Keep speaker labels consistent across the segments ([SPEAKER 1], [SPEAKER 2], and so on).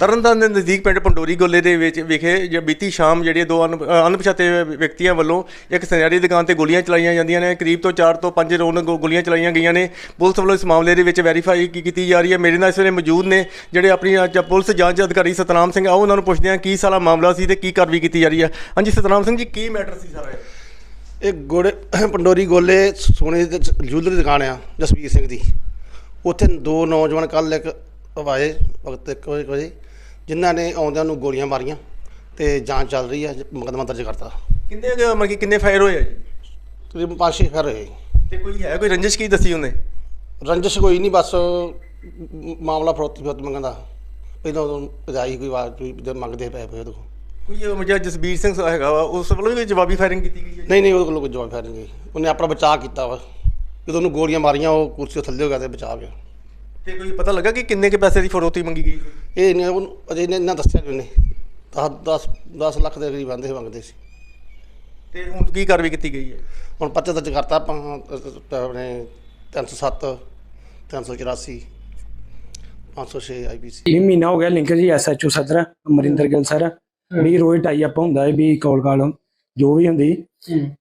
[SPEAKER 1] ਤਰਨਤਾਰਨ ਦੇ ਨਜ਼ਦੀਕ ਪਿੰਡ ਪੰਡੋਰੀ ਗੋਲੇ ਦੇ ਵਿੱਚ ਵਿਖੇ ਜੇ ਬੀਤੀ ਸ਼ਾਮ ਜਿਹੜੇ ਦੋ ਅਣ- ਅਣਪਛਾਤੇ ਵਿਅਕਤੀਆਂ ਵੱਲੋਂ ਇੱਕ ਸੁਨਿਆਰੀ ਦੁਕਾਨ ਤੇ ਗੋਲੀਆਂ ਚਲਾਈਆਂ ਜਾਂਦੀਆਂ ਨੇ। ਕਰੀਬ ਤੋਂ 4 ਤੋਂ 5 ਰੌਂਡ ਗੋ- ਗੋਲੀਆਂ ਚਲਾਈਆਂ ਗਈਆਂ ਨੇ। ਪੁਲਿਸ ਵੱਲੋਂ ਇਸ ਮਾਮਲੇ ਦੇ ਵਿੱਚ ਵੈਰੀਫਾਈ ਕੀ, ਕੀਤੀ ਜਾ ਰਹੀ ਹੈ। ਮੇਰੇ ਨਾਲ ਇਸ ਵੇਲੇ ਮੌਜੂਦ ਨੇ ਜਿਹੜੇ ਆਪਣੀ ਪੁਲਿਸ ਜਾਂਚ ਅਧਿਕਾਰੀ ਸਤਨਾਮ ਸਿੰਘ। ਆਓ ਉਹਨਾਂ ਨੂੰ ਪੁੱਛਦੇ ਹਾਂ ਕੀ ਸਾਰਾ ਮਾਮਲਾ ਸੀ ਤੇ ਕੀ ਕਾਰਵਾਈ ਕੀਤੀ ਜਾ ਰਹੀ ਹੈ। ਹਾਂਜੀ, ਸਤਨਾਮ ਸਿੰਘ ਜੀ, ਕੀ ਮੈਟਰ ਸੀ ਸਾਰਾ ਇਹ?
[SPEAKER 2] ਗੋੜੇ ਪੰਡੋਰੀ ਗੋਲੇ ਸੋਨੇ ਦੀ ਜੁਐਲਰੀ ਦੁਕਾਨ ਆ, ਜਸਵੀਰ ਸਿੰਘ ਦੀ। ਉੱਥੇ ਦੋ ਨੌਜਵਾਨ ਕੱਲ ਇੱਕ ਆਏ ਵਕਤ ਇੱਕ ਵਜੇ ਵਜੇ ਜਿਨ੍ਹਾਂ ਨੇ ਆਉਂਦਿਆਂ ਨੂੰ ਗੋਲੀਆਂ ਮਾਰੀਆਂ ਤੇ ਜਾਂਚ ਚੱਲ ਰਹੀ ਹੈ ਮੁਕੱਦਮਾ ਦਰਜ ਕਰਤਾ।
[SPEAKER 1] ਕਿੰਨੇ ਕੁ ਮਤਲਬ ਕਿ ਕਿੰਨੇ ਫਾਇਰ ਹੋਏ ਆ ਜੀ?
[SPEAKER 2] ਤਕਰੀਬਨ ਪੰਜ ਛੇ ਫੇਰ ਹੋਏ
[SPEAKER 1] ਤੇ ਕੋਈ ਹੈ ਕੋਈ ਰੰਜਿਸ਼ ਕੀ ਦੱਸੀ ਉਹਨੇ?
[SPEAKER 2] ਰੰਜਿਸ਼ ਕੋਈ ਨਹੀਂ ਬਸ ਮਾਮਲਾ ਫਰੋਤੀ ਫਰੋਤ ਮੰਗਣ ਦਾ। ਪਹਿਲਾਂ ਉਦੋਂ ਪਜਾਈ ਕੋਈ ਆਵਾਜ਼ ਕੋਈ ਜਦ ਮੰਗਦੇ ਪਏ ਪਏ ਕੋਲ
[SPEAKER 1] ਕੋਈ ਉਹ ਜਿਹੜਾ ਜਸਬੀਰ ਸਿੰਘ ਹੈਗਾ ਵਾ ਉਸ ਵੱਲੋਂ ਵੀ ਕੋਈ ਜਵਾਬੀ ਫਾਇਰਿੰਗ ਕੀਤੀ ਗਈ ਹੈ
[SPEAKER 2] ਨਹੀਂ ਨਹੀਂ ਉਹਦੇ ਕੋਲ ਕੋਈ ਜਵਾਬ ਫੇਰ ਨਹੀਂ ਉਹਨੇ ਆਪਣਾ ਬਚਾਅ ਕੀਤਾ ਵਾ। ਜਦੋਂ ਉਹਨੂੰ ਗੋਲੀਆਂ ਮਾਰੀਆਂ ਉਹ ਕੁਰਸੀ ਤੋਂ ਥੱਲੇ ਹੋ ਗਿਆ ਤੇ ਬਚਾ ਗਿਆ।
[SPEAKER 1] ਤੇ ਕੋਈ ਪਤਾ ਲੱਗਾ ਕਿ ਕਿੰਨੇ ਕੇ ਪੈਸੇ ਦੀ ਫਰੋਤੀ ਮੰਗੀ ਗਈ?
[SPEAKER 2] ਇਹ ਨਹੀਂ ਉਹਨੂੰ ਅਜੇ ਇਹਨੇ ਇੰਨਾ ਦੱਸਿਆ ਨਹੀਂ ਉਹਨੇ। 10 10 10 ਲੱਖ ਦੇ ਕਰੀਬ ਆਂਦੇ ਮੰਗਦੇ ਸੀ।
[SPEAKER 1] ਤੇ ਹੁਣ ਕੀ ਕਾਰਵਾਈ ਕੀਤੀ ਗਈ ਹੈ?
[SPEAKER 2] ਹੁਣ ਪਰਚਾ ਦਰਜ ਕਰਤਾ ਆਪਾਂ ਅਹ, ਆਪਣੇ 307 384 506 ਆਈਪੀਸੀ
[SPEAKER 3] ਇਹ ਮਹੀਨਾ ਹੋ ਗਿਆ ਲਿੰਕ ਜੀ ਐਸਐਚਓ ਸਦਰ ਅਮਰਿੰਦਰ ਗਿੱਲ ਸਰ। ਵੀ ਰੋਜ਼ ਟਾਈ ਅਪ ਹੁੰਦਾ ਹੈ ਵੀ ਕਾਲ ਕਾਲ ਜੋ ਵੀ ਹੁੰਦੀ।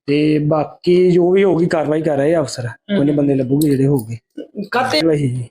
[SPEAKER 3] ਤੇ ਬਾਕੀ ਜੋ ਵੀ ਹੋਊਗੀ ਕਾਰਵਾਈ ਕਰ ਰਹੇ ਆ ਅਫਸਰ। ਉਹਨੇ ਬੰਦੇ ਲੱਭੂਗੇ ਜਿਹੜੇ ਹੋਊਗੇ।
[SPEAKER 4] ਕਾਤੇ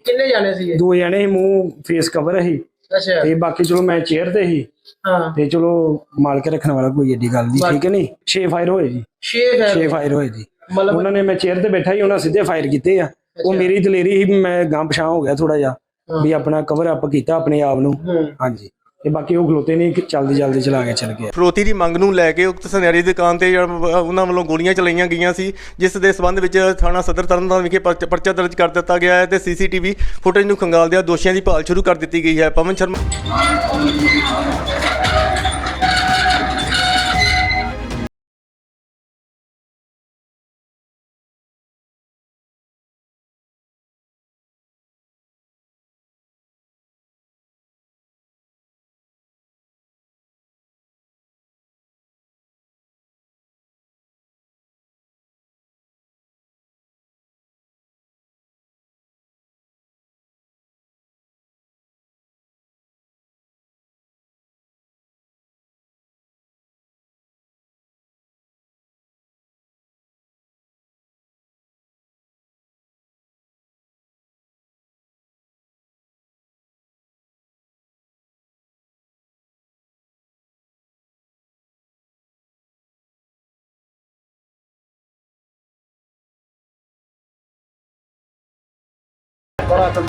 [SPEAKER 4] ਕਿੰਨੇ ਜਾਣੇ ਸੀਗੇ?
[SPEAKER 3] ਦੋ ਜਣੇ ਸੀ, ਮੂੰਹ ਫੇਸ ਕਵਰ ਸੀ।
[SPEAKER 4] ਅੱਛਾ।
[SPEAKER 3] ਤੇ ਬਾਕੀ ਚਲੋ ਮੈਂ ਚੇਅਰ ਤੇ ਸੀ।
[SPEAKER 4] ਹਾਂ।
[SPEAKER 3] ਤੇ ਚਲੋ ਮਾਲ ਕੇ ਰੱਖਣ ਵਾਲਾ ਕੋਈ ਏਡੀ ਗੱਲ ਨਹੀਂ ਠੀਕ ਹੈ ਨਹੀਂ? 6 ਫਾਇਰ ਹੋਏ ਜੀ।
[SPEAKER 4] 6 ਹੈ
[SPEAKER 3] 6 ਫਾਇਰ ਹੋਏ ਜੀ। ਉਹਨਾਂ ਨੇ ਮੈਂ ਚੇਅਰ ਤੇ ਬੈਠਾ ਹੀ ਉਹਨਾਂ ਸਿੱਧੇ ਫਾਇਰ ਕੀਤੇ ਆ। ਉਹ ਮੇਰੀ ਦਲੇਰੀ ਸੀ ਮੈਂ ਗਾਂ ਪਛਾਂ ਹੋ ਗਿਆ ਥੋੜਾ ਜਿਹਾ ਵੀ ਆਪਣਾ ਕਵਰ ਅਪ ਕੀਤਾ ਆਪਣੇ ਆਪ ਨੂੰ। ਹਾਂਜੀ। ਤੇ ਬਾਕੀ ਉਹ ਖਲੋਤੇ ਨਹੀਂ ਕਿ ਜਲਦੀ ਚਲਾ ਕੇ ਚਲ ਗਏ
[SPEAKER 1] ਫਰੋਤੀ ਦੀ ਮੰਗ ਨੂੰ ਲੈ ਕੇ ਉਕਤ ਸੁਨਿਆਰੀ ਦੁਕਾਨ ਤੇ ਜਿਹੜਾ ਉਹਨਾਂ ਵੱਲੋਂ ਗੋਲੀਆਂ ਚਲਾਈਆਂ ਗਈਆਂ ਸੀ, ਜਿਸ ਦੇ ਸਬੰਧ ਵਿੱਚ ਥਾਣਾ ਸਦਰ ਤਰਨਤਾਰਨ ਵਿਖੇ ਪਰਚ- ਪਰਚਾ ਦਰਜ ਕਰ ਦਿੱਤਾ ਗਿਆ ਹੈ ਤੇ ਸੀਸੀਟੀਵੀ ਫੁਟੇਜ ਨੂੰ ਖੰਗਾਲਦਿਆਂ ਦੋਸ਼ੀਆਂ ਦੀ ਭਾਲ ਸ਼ੁਰੂ ਕਰ ਦਿੱਤੀ ਗਈ ਹੈ। ਪਵਨ ਸ਼ਰਮਾ Barakam.